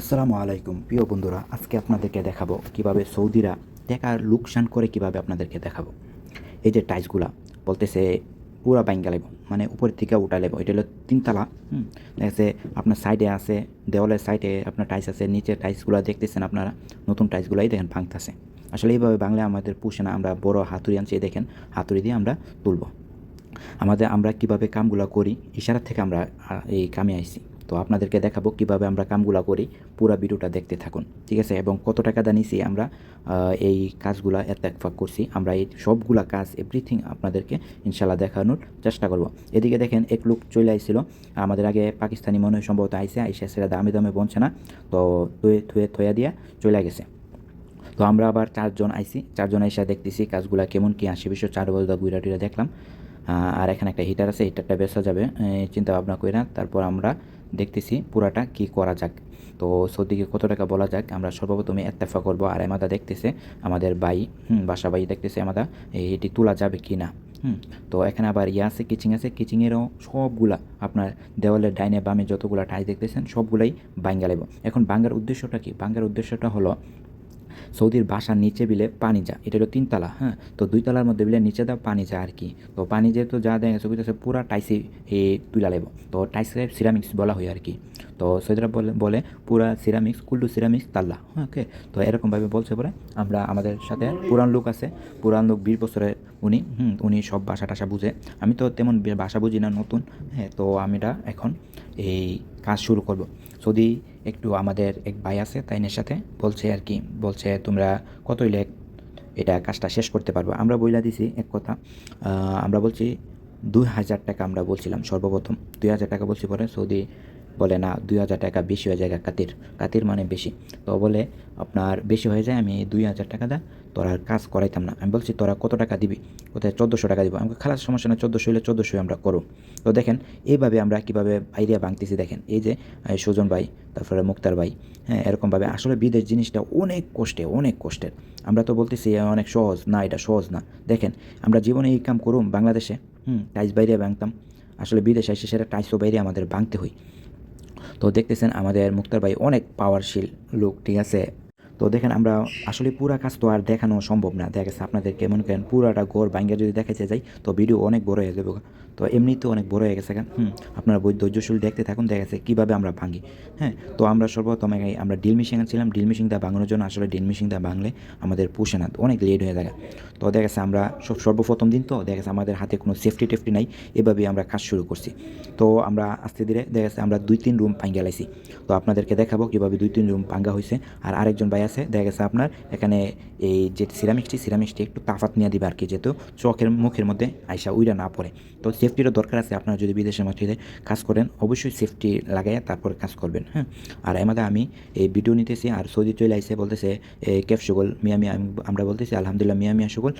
আসসালামু আলাইকুম। প্রিয় বন্ধুরা, আজকে আপনাদেরকে দেখাবো কীভাবে সৌদিরা টাকার লোকসান করে কীভাবে আপনাদেরকে দেখাবো। এই যে টাইলসগুলা, বলতেছে পুরা বাইঙ্গা লেব মানে উপরের থেকে উঠা লেব, এটা হলো তিনতলা, হুম? আপনার সাইডে আছে, দেওয়ালের সাইডে আপনার টাইলস আছে নিচে টাইলসগুলো দেখতেছেন আপনারা, নতুন টাইলসগুলাই দেখেন ভাঙতেছে। আসলে এইভাবে বাংলায় আমাদের পুষে না, আমরা বড় হাতুড়ি আনছি দেখেন, হাতুড়ি দিয়ে আমরা তুলব। আমাদের আমরা কীভাবে কামগুলো করি, ইশারা থেকে আমরা এই কামে আইছি। তো আপনাদেরকে দেখাবো কীভাবে আমরা কামগুলা করি। পুরো ভিডিওটা দেখতে থাকুন, ঠিক আছে? এবং কত টাকা দানিয়েছি আমরা এই কাজগুলা এত্তেফাক করছি। আমরা এই সবগুলা কাজ এভরিথিং আপনাদেরকে ইনশাল্লাহ দেখানোর চেষ্টা করব। এদিকে দেখেন, এক লোক চলে আইছিল। আমাদের আগে পাকিস্তানি মনে হয় সম্ভবত আইসে আইসে সেটা দামে দামে বনছে না। তো থুয়ে থুয়ে থয়া দিয়া চলে গেছে। তো আমরা আবার চারজন আইসি চারজন আইসা দেখতেছি কাজগুলা কেমন কি আসে। বিশ্ব চার বলদা গুইরা টুইরা দেখলাম। আর এখানে একটা হিটার আছে হিটারটা বেসা যাবে চিন্তা ভাবনা কইরা। তারপর আমরা দেখতেছি পুরাটা কি করা যাক। তো সৌদিকে কত টাকা বলা যাক, আমরা সর্বপ্রথমে এত্তেফা করব। আর এমাদা দেখতেছে আমাদের বাই বাসা বাই দেখতেছে আমাদা এটি তোলা যাবে কি না হুম, তো এখানে আবার ইয়ে আছে কিচিং আছে কিচিংয়েরও সবগুলা আপনার দেওয়ালের ডাইনে বামে যতগুলা ঠাই দেখতেছেন, সবগুলাই বাঙ্গা লেব এখন বাঙ্গার উদ্দেশ্যটা কি? বাঙ্গার উদ্দেশ্যটা হলো সৌদির বাসার নিচে বিলে পানি যা এটা হলো তিনতলা হ্যাঁ? তো দুই তলার মধ্যে বিলে নিচে দাও পানি যা আর কি। তো পানি যেহেতু যা দেয় ছবিতে পুরা টাইসি এ তুলা লেব। তো টাইসে সিরামিক্স বলা হয় আর কি। তো সৌদিরা বলে বলে পুরা সিরামিক্স কুল্লু সিরামিক্স তাল্লা হ্যাঁ ওকে? তো এরকমভাবে বলছে পরে। আমরা আমাদের সাথে পুরান লোক আছে, পুরান লোক বিশ বছরের উনি, হুম, উনি সব ভাষা টাষা বুঝে। আমি তো তেমন ভাষা বুঝি না, নতুন হ্যাঁ? তো আমিটা এখন এই কাজ শুরু করব। যদি একটু আমাদের এক ভাই আছে, তাইনের সাথে বলছে আর কি, বলছে তোমরা কত লেখ এটা কাজটা শেষ করতে পারব। আমরা বইলা দিছি এক কথা আমরা বলছি দুই হাজার টাকা আমরা বলছিলাম সর্বপ্রথম, দুই হাজার টাকা বলছি পরে সৌদি বলে, না, দুই হাজার টাকা বেশি হয়ে যায় কাতির। কাতির মানে বেশি। তো বলে, আপনার বেশি হয়ে যায়, আমি দুই হাজার টাকা দা, তোরা কাজ করাইতাম না। আমি বলছি, তোরা কত টাকা দিবি? কোথায়, চোদ্দোশো টাকা দিব। আমাকে খালাস, সমস্যা না চোদ্দোশো হলে চোদ্দোশো আমরা করো তো দেখেন, এইভাবে আমরা কীভাবে আইডিয়া ভাঙতেছি দেখেন। এই যে সুজন ভাই, তারপরে মুক্তার ভাই হ্যাঁ এরকমভাবে আসলে বিদেশ জিনিসটা অনেক কষ্টে, অনেক কষ্টের আমরা তো বলতেছি অনেক সহজ। না, এটা সহজ না। দেখেন, আমরা জীবনে এই কাম করুম বাংলাদেশে, হুম, টাইস বাইরে ভাঙতাম আসলে বিদেশে এসে সেটা টাইসও বাইরে আমাদের ভাঙতে হয় তো দেখতেছেন আমাদের মুক্তার ভাই অনেক পাওয়ারশীল লোক, ঠিক আছে? তো দেখেন আমরা আসলে পুরা কাজ তো আর দেখানো সম্ভব না। দেখা আপনাদেরকে মনে করেন পুরাটা গোর ভাঙ্গা যদি দেখাতে যাই, তো ভিডিও অনেক বড় হয়ে যাবে। তো এমনিতেও অনেক বড় হয়ে গেছে। হুম, আপনারা বই ধৈর্যশীল দেখতে থাকুন, দেখা গেছে কীভাবে আমরা ভাঙি। হ্যাঁ তো আমরা সর্বপ্রথম আমরা ডিল মেশিন ছিলাম ডিল মেশিনটা ভাঙানোর জন্য আসলে ডিল মেশিনটা ভাঙলে আমাদের পুষে না অনেক লেট হয়ে থাকে। তো দেখা গেছে আমরা সব সর্বপ্রথম দিন তো দেখা গেছে আমাদের হাতে কোনো সেফটি টেফটি নাই, এভাবেই আমরা কাজ শুরু করছি। তো আমরা আস্তে ধীরে দেখা গেছে আমরা দুই তিন রুম ভাঙ্গা লাইছি। তো আপনাদেরকে দেখাবো কীভাবে দুই তিন রুম ভাঙ্গা হয়েছে আর আরেকজন ভাই আছে, দেখা গেছে আপনার এখানে এই যে সিরামিক্সটি সিরামিক্সটি একটু তাফাত নিয়ে দিবে আর কি, যেহেতু চোখের মুখের মধ্যে আইসা উইরা না পড়ে। তো সেফটিরও দরকার আছে। আপনারা যদি বিদেশের মাটিতে কাজ করেন, অবশ্যই সেফটি লাগাইয়া তারপরে কাজ করবেন হ্যাঁ? আর আমাদের আমি এই ভিডিও নিতেছি আর সৌদি চলে আইসে বলতেছে কেফ সুগল, মিয়া মিয়া, আমি- আমরা বলতেছি, আলহামদুলিল্লাহ, মিয়া মিয়া সুগল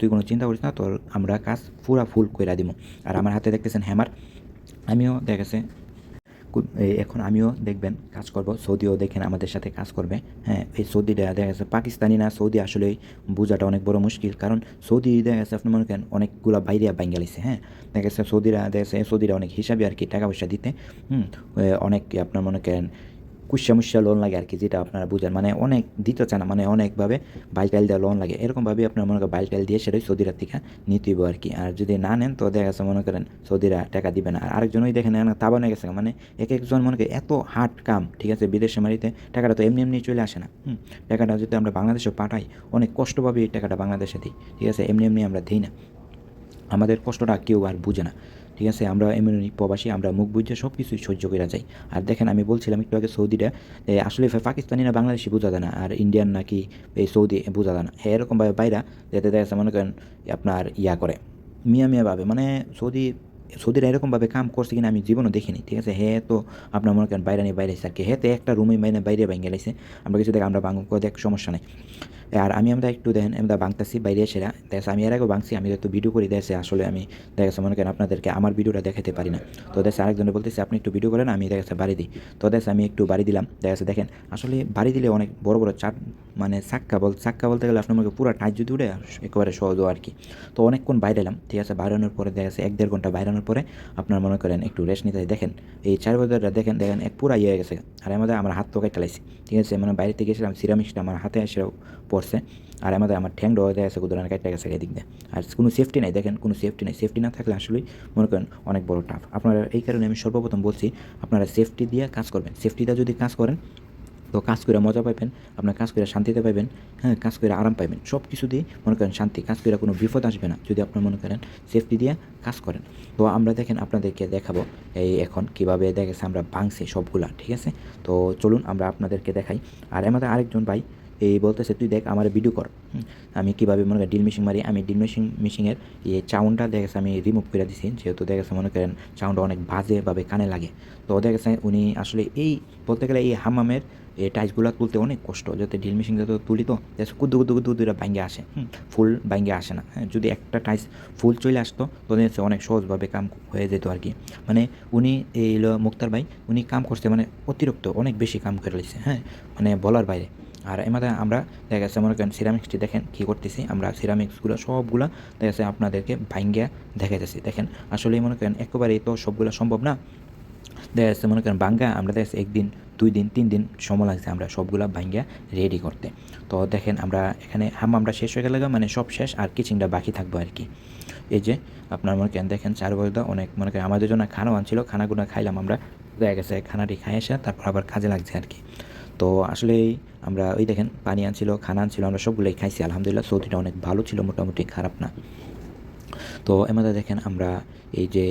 তুই কোনো চিন্তা করিস না, তোর আমরা কাজ পুরা ফুল কইরা দিব আর আমার হাতে দেখতেছেন হ্যামার আমিও দেখেছে এখন আমিও দেখবেন কাজ করব। সৌদিও দেখেন আমাদের সাথে কাজ করবে। হ্যাঁ এই সৌদিটা দেখা গেছে পাকিস্তানি না, সৌদি আসলে বোঝাটা অনেক বড় মুশকিল। কারণ সৌদি দেখা গেছে আপনি মনে করেন অনেকগুলো বাইরে বাঙ্গালিছে হ্যাঁ? দেখা গেছে সৌদিরা দেখা গেছে সৌদিরা অনেক হিসাবে আর কি টাকা পয়সা দিতে। হুম অনেক আপনার মনে করেন কুশা মুশা লোন লাগে আর কি, যেটা আপনারা বুঝেন। মানে অনেক দিতে চায় না মানে অনেকভাবে বাইটাইল দেওয়া লোন লাগে। এরকমভাবে আপনার মনে করেন বাইটাইল দিয়ে সেটাই সৌদিরা থেকে নিতে হইব আর কি। আর যদি না নেন, তো দেখা গেছে মনে করেন সৌদিরা টাকা দিবে না। আর আরেকজন ওই দেখেন তাবানে গেছে মানে এক একজন মনে করেন এত হার্ড কাম, ঠিক আছে বিদেশে মারিতে টাকাটা তো এমনি এমনি চলে আসে না। হুম, টাকাটা যদি আমরা বাংলাদেশে পাঠাই, অনেক কষ্টভাবে এই টাকাটা বাংলাদেশে দিই, ঠিক আছে, এমনি এমনি আমরা দিই না। আমাদের কষ্টটা কেউ আর বুঝে না। ঠিক আছে, আমরা এমনি প্রবাসী, আমরা মুখ বুঝে সব কিছুই সহ্য করে যাই। আর দেখেন, আমি বলছিলাম একটু আগে সৌদিটা আসলে পাকিস্তানি না বাংলাদেশি বোঝা যায় না, আর ইন্ডিয়ান নাকি এই সৌদি বোঝা যায় না। হ্যাঁ এরকমভাবে বাইরা যাতে দেখা যাচ্ছে, মনে করেন আপনার ইয়া করে, মিয়া মিয়া ভাবে। মানে সৌদি, সৌদিরা এরকমভাবে কাম করছে কিনা আমি জীবনও দেখিনি, ঠিক আছে? হ্যাঁ তো আপনার মনে করেন বাইরে নিয়ে বাইরে আর কি। হ্যাঁ তো একটা রুমে মাইনে বাইরে ভেঙে গেলেছে আমরা কিছু দেখ, আমরা করে দেখ, সমস্যা নেই। আর আমি আমরা একটু দেখেন, আমরা বাংতাছি, বাইরে এসে দেখে, আমি এর আগেও বাংছি, আমি একটু ভিডিও করে, দেখে আসলে আমি দেখেছে মনে করেন আপনাদেরকে আমার ভিডিওটা দেখাতে পারি না। তো দেখে আরেকজনে বলতেছে, আপনি একটু ভিডিও করেন, আমি দেখেছে বাড়ি দিই। তো দেখে, আমি একটু বাড়ি দিলাম। দেখেছে দেখেন, আসলে বাড়ি দিলে অনেক বড় বড় চাপ মানে সাক্কা বল চাক্কা বলতে গেলে আপনার মনে পুরো টাইট যদি উঠে একেবারে সহজ আর কি তো অনেকক্ষণ বাইরে এলাম ঠিক আছে, বাইরানোর পরে, দেখা এক দেড় ঘণ্টা বাইরানোর পরে, আপনার মনে করেন একটু রেস্ট নিতে। দেখেন, এই চার বছরটা দেখেন দেখেন, এক পুরা ইয়ে হয়ে গেছে। আর আমাদের, আমার হাত তো কেটালাইছি ঠিক আছে মানে বাইরে থেকে গেছিলাম সিরামিক্সটা আমার হাতে এসে পড়ছে। আর আমাদের, আমার ঠ্যাংটাও দেখা গেছে গুদরান কাটতে গেছে এদিক দিয়ে। আর কোনো সেফটি নাই, দেখেন, কোনো সেফটি নাই। সেফটি না থাকলে আসলেই মনে করেন অনেক বড় টাফ আপনারা এই কারণে আমি সর্বপ্রথম বলছি, আপনারা সেফটি দিয়ে কাজ করবেন। সেফটিটা যদি কাজ করেন, তো কাজ করে মজা পাইবেন, আপনার কাজ করে শান্তিতে পাইবেন হ্যাঁ কাজ করে আরাম পাইবেন। সব কিছু দিয়ে মনে করেন শান্তি, কাজ করে কোনো বিপদ আসবে না, যদি আপনার মনে করেন সেফটি দিয়ে কাজ করেন। তো আমরা দেখেন আপনাদেরকে দেখাবো এই এখন কীভাবে দেখেছে আমরা ভাঙছি সবগুলা, ঠিক আছে? তো চলুন আমরা আপনাদেরকে দেখাই। আর আমাদের আরেকজন ভাই এই বলতেছে, তুই দেখ, আমার ভিডিও কর। আমি কীভাবে মনে করেন ডিল মেশিন মারি, আমি ডিল মেশিন মেশিনের এই চাউন্ডটা দেখেছে আমি রিমুভ করে দিছি, যেহেতু দেখেছে মনে করেন চাউনটা অনেক বাজেভাবে কানে লাগে। তো দেখেছে উনি আসলে এই, বলতে গেলে এই হামামের এই টাইসগুলো তুলতে অনেক কষ্ট, যাতে ড্রিল মেশিন যাতে তুলি তো কুদ্দু কুদ্দু কুদ্দু কুদ্দুরা ভাঙ্গে আসে ফুল ভাঙ্গে আসে না হ্যাঁ যদি একটা টাইস ফুল চলে আসতো, তো হচ্ছে অনেক সহজভাবে কাম হয়ে যেত আর কি। মানে উনি, এই মুক্তার ভাই, উনি কাম করছে মানে অতিরিক্ত, অনেক বেশি কাম করে লিখছে হ্যাঁ মানে বলার বাইরে। আর এমাদে আমরা দেখা যাচ্ছে, মনে করেন সিরামিক্সটি দেখেন কী করতেছি, আমরা সিরামিক্সগুলো সবগুলো দেখা যাচ্ছে আপনাদেরকে ভাঙ্গিয়া দেখাইতেছি। দেখেন আসলে মনে করেন একেবারেই তো সবগুলো সম্ভব না। দেখা যাচ্ছে, মনে করেন বাঙ্গা আমরা দেখা একদিন, দুই দিন, তিন দিন সময় লাগছে আমরা সবগুলা ভাঙ্গা রেডি করতে। তো দেখেন, আমরা এখানে হাম, আমরা শেষ হয়ে গেলে মানে সব শেষ, আর কিচিংটা বাকি থাকব আর কি। এই যে, আপনার মনে করেন, দেখেন চার বছর অনেক, মনে করেন আমাদের জন্য খানাও আনছিল, খানাগুলো খাইলাম আমরা। দেখা গেছে, খানাটি খাই এসে তারপর আবার কাজে লাগছে আর কি। তো আসলে আমরা ওই দেখেন, পানি আনছিল, খানা আনছিল, আমরা সবগুলোই খাইছি, আলহামদুলিল্লাহ। সৌদিটা অনেক ভালো ছিল, মোটামুটি খারাপ না। তো এমাদে দেখেন, আমরা এই যে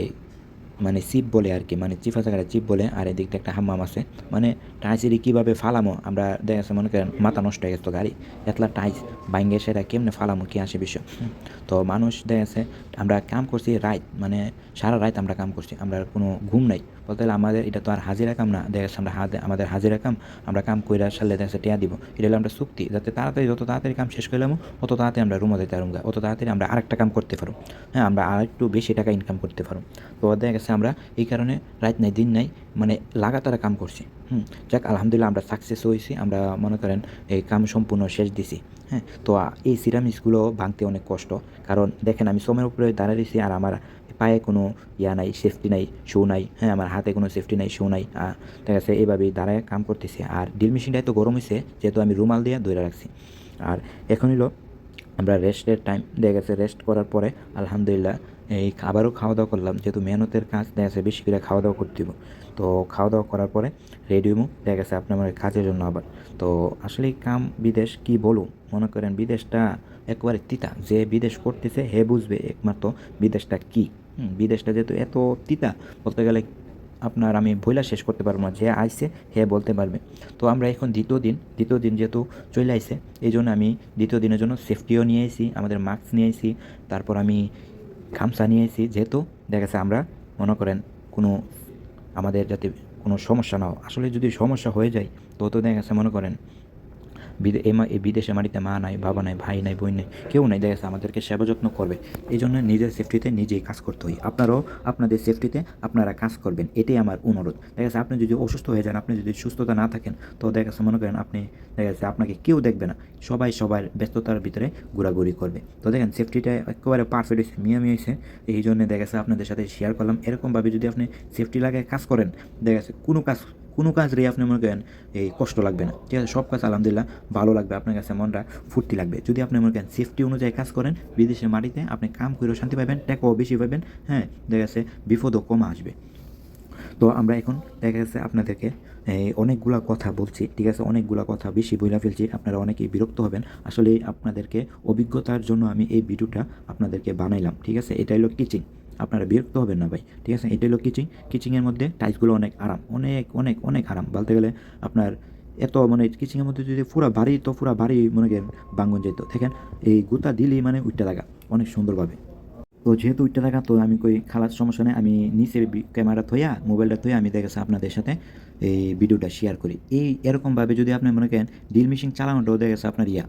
মানে চিপ বলে আর কি মানে চিফা জায়গাটা চিপ বলে, আর এদিকটা একটা হাম্মাম আছে। মানে টাইসেরই কীভাবে ফালামো? আমরা দেখা যাচ্ছে মনে করেন, মাথা নষ্ট হয়ে গেছে গাড়ি। এতলা টাইস বাইঙ্গে সেটা কেমনে ফালামো? কি আসে বিষয়? তো মানুষ দেখা যাচ্ছে, আমরা কাম করছি রাত মানে সারা রাত আমরা কাম করছি, আমরা কোনো ঘুম নাই। বলতে গেলে আমাদের এটা তো আর হাজিরা কাম না। দেখা যাচ্ছে আমরা হাতে আমাদের হাজিরা কাম, আমরা কাম কইরা সারলে দেখা টেয়া দিব। এটা হলো আমরা চুক্তি, যাতে তাড়াতাড়ি যত তাড়াতাড়ি কাম শেষ করলাম অত তাড়াতাড়ি আমরা রুমে দিতে পারব অত তাড়াতাড়ি আমরা আরেকটা কাম করতে পারব। হ্যাঁ আমরা আরেকটু বেশি টাকা ইনকাম করতে পারব। তো দেখা গেছে আমরা এই কারণে রাত নাই, দিন নাই মানে লাগাতার কাম করছি। হুম, যাক, আলহামদুলিল্লাহ আমরা সাকসেস হয়েছি। আমরা মনে করেন এই কাম সম্পূর্ণ শেষ দিছি হ্যাঁ? তো এই সিরামিক্সগুলো ভাঙতে অনেক কষ্ট। কারণ দেখেন, আমি সময়ের উপরে দাঁড়িয়েছি আর আমার পায়ে কোনো ইয়া নাই সেফটি নাই শু নাই হ্যাঁ? আমার হাতে কোনো সেফটি নাই শু নাই ঠিক আছে এইভাবেই দাঁড়ায় কাম করতেছি। আর ড্রিল মেশিনটা তো গরম হয়েছে যেহেতু আমি রুমাল দিয়ে ধরে রাখছি। আর এখন হলো আমরা রেস্টের টাইম দেখা গেছে রেস্ট করার পরে, আলহামদুলিল্লাহ এই আবারও খাওয়া দাওয়া করলাম, যেহেতু মেহনতের কাজ, দেখা গেছে বেশি করে খাওয়া দাওয়া করতে হবে তো খাওয়া দাওয়া করার পরে রেডি হব দেখা গেছে আপনার মানে কাজের জন্য আবার। তো আসলে কাম বিদেশ কি বলুন মনে করেন বিদেশটা একেবারে তিতা, যে বিদেশ করতেছে হে বুঝবে একমাত্র বিদেশটা কি। বিদেশটা যেহেতু এত তিতা, বলতে গেলে আপনার আমি বইলা শেষ করতে পারব না, যে আইসে হে বলতে পারবে। তো আমরা এখন দ্বিতীয় দিন দ্বিতীয় দিন যেহেতু চলে আইসে এই জন্য আমি দ্বিতীয় দিনের জন্য সেফটিও নিয়ে এসেছি আমাদের মাস্ক নিয়ে এসেছি তারপর আমি গামছা নিয়ে এসেছি। যেহেতু গেছে আমরা মনে করেন কোনো আমাদের যাতে কোনো সমস্যা না আসলে যদি সমস্যা হয়ে যায়, তো তো দেখা গেছে মনে করেন বিদেশে মাটিতে মা নাই, বাবা নাই, ভাই নাই, বোন নাই, কেউ নাই, দেখা আমাদেরকে সেবা যত্ন করবে। এই জন্য নিজের সেফটিতে নিজেই কাজ করতে হয়। আপনারাও আপনাদের সেফটিতে আপনারা কাজ করবেন। এটাই আমার অনুরোধ। দেখা যাচ্ছে আপনি যদি অসুস্থ হয়ে যান, আপনি যদি সুস্থতা না থাকেন, তো দেখা যাচ্ছে মনে করেন আপনি দেখা যাচ্ছে আপনাকে কেউ দেখবে না। সবাই সবার ব্যস্ততার ভিতরে ঘোরাঘুরি করবে। তো দেখেন সেফটিটা একেবারে পারফেক্ট হয়েছে, মিয়ামি মিয়া হয়েছে। এই জন্য দেখা যাচ্ছে আপনাদের সাথে শেয়ার করলাম। এরকমভাবে যদি আপনি সেফটি লাগে কাজ করেন, দেখা যাচ্ছে কোনো কাজ কোনো কাজ রে আপনি মনে করেন, এই কষ্ট লাগবে না। ঠিক আছে, সব কাজ আলহামদুলিল্লাহ ভালো লাগবে, আপনার কাছে মনটা ফুর্তি লাগবে। যদি আপনি মনে করেন সেফটি অনুযায়ী কাজ করেন, বিদেশের মাটিতে আপনি কাম করেও শান্তি পাবেন, টাকাও বেশি পাবেন হ্যাঁ দেখা গেছে বিপদও কম আসবে। তো আমরা এখন দেখা গেছে আপনাদেরকে অনেকগুলা কথা বলছি, ঠিক আছে, অনেকগুলা কথা বেশি বইলা ফেলছি, আপনারা অনেকেই বিরক্ত হবেন। আসলে আপনাদেরকে অভিজ্ঞতার জন্য আমি এই ভিডিওটা আপনাদেরকে বানাইলাম, ঠিক আছে এটা হলো কিচিং আপনারা বিরক্ত হবেন না ভাই, ঠিক আছে? এটা হলো কিচিং কিচিংয়ের মধ্যে টাইলসগুলো অনেক আরাম, অনেক অনেক অনেক আরাম। বলতে গেলে আপনার এত মানে কিচিংয়ের মধ্যে যদি পুরা বাড়ি, তো পুরা বাড়ি মনে করেন বাঙ্গন যেত। দেখেন, এই গুতা দিলেই মানে উঠতে থাকা অনেক সুন্দরভাবে। তো যেহেতু উঠতে থাকা তো আমি কই খালার সমস্যা নেই, আমি নিচে ক্যামেরা থইয়া মোবাইলটা থইয়া আমি দেখেছি আপনাদের সাথে এই ভিডিওটা শেয়ার করি। এই এরকমভাবে যদি আপনি মনে করেন ডিল মেশিন চালানোটাও দেখেছে আপনার ইয়া।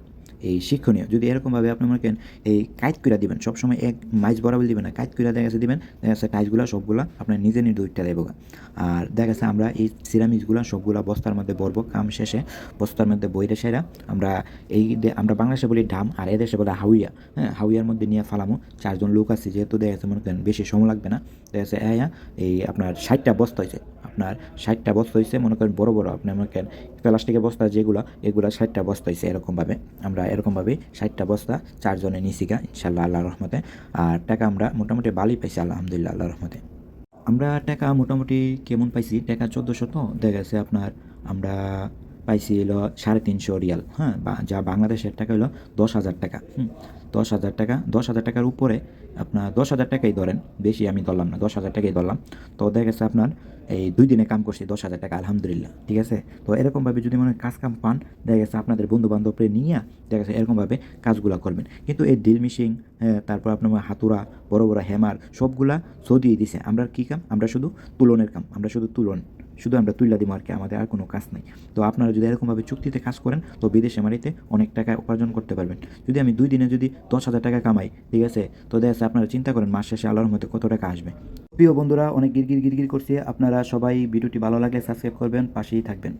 এই শিক্ষণীয়। যদি এরকমভাবে আপনি মনে করেন এই কাইট করে দিবেন, সবসময় এক মাইজ বরাবর দিবেন না, কাইট করে দেখা গেছে দিবেন, দেখা গেছে টাইসগুলো সবগুলো আপনার নিজে নিজে উঠতে দেবো আর দেখা গেছে আমরা এই সিরামিক্সগুলো সবগুলো বস্তার মধ্যে ভরবো, কাম শেষে বস্তার মধ্যে বইরে সেরা আমরা এই আমরা বাংলাদেশে বলি ডাম আর এদেশে বলে হাউইয়া হ্যাঁ হাউইয়ার মধ্যে নিয়ে ফালামো, চারজন লোক আছে, যেহেতু দেখা গেছে মনে করেন বেশি সময় লাগবে না। দেখা গেছে হ্যাঁ এই আপনার ষাটটা বস্তা হয়েছে আপনার ষাটটা বস্তা হয়েছে মনে করেন বড় বড় আপনি করেন প্লাস্টিকের বস্তা যেগুলো, এগুলো ষাটটা বস্তা হয়েছে এরকমভাবে। আমরা এরকমভাবেই ষাটটা বস্তা চারজনে নিছিকা ইনশাল্লাহ আল্লাহ রহমতে। আর টাকা আমরা মোটামুটি ভালোই পাইছি আলহামদুলিল্লাহ আল্লাহ রহমতে। আমরা টাকা মোটামুটি কেমন পাইছি? টাকা চোদ্দোশো তো, দেখা গেছে আপনার আমরা পাইছি হলো সাড়ে তিনশো রিয়াল হ্যাঁ বা যা বাংলাদেশের টাকা হলো দশ হাজার টাকা, হুম। দশ হাজার টাকা, দশ হাজার টাকার উপরে আপনার দশ হাজার টাকাই ধরেন, বেশি আমি ধরলাম না, দশ হাজার টাকাই ধরলাম। তো দেখা গেছে আপনার এই দুই দিনে কাম করছি দশ হাজার টাকা, আলহামদুলিল্লাহ, ঠিক আছে? তো এরকমভাবে যদি মনে কাজ কাম পান, দেখা গেছে আপনাদের বন্ধু বান্ধবরে নিয়ে, দেখা গেছে এরকমভাবে কাজগুলো করবেন। কিন্তু এই ড্রিল মেশিন তারপর আপনার হাতুরা বড় বড় হ্যামার সবগুলা সদিয়ে দিছে। আমরা কী কাম? আমরা শুধু তুলনের কাম, আমরা শুধু তুলন। শুধু আমরা তুইলা দিব আর কি, আমাদের আর কোনো কাজ নেই। তো আপনারা যদি এরকমভাবে চুক্তিতে কাজ করেন, তো বিদেশে মারিতে অনেক টাকা উপার্জন করতে পারবেন। যদি আমি দুই দিনে যদি দশ হাজার টাকা কামাই, ঠিক আছে? তো দেখা আপনারা চিন্তা করেন, মাস শেষে আল্লাহর মধ্যে কত টাকা আসবে। প্রিয় বন্ধুরা, অনেক গিরগির গিরগির করছি। আপনারা সবাই ভিডিওটি ভালো লাগলে সাবস্ক্রাইব করবেন, পাশেই থাকবেন।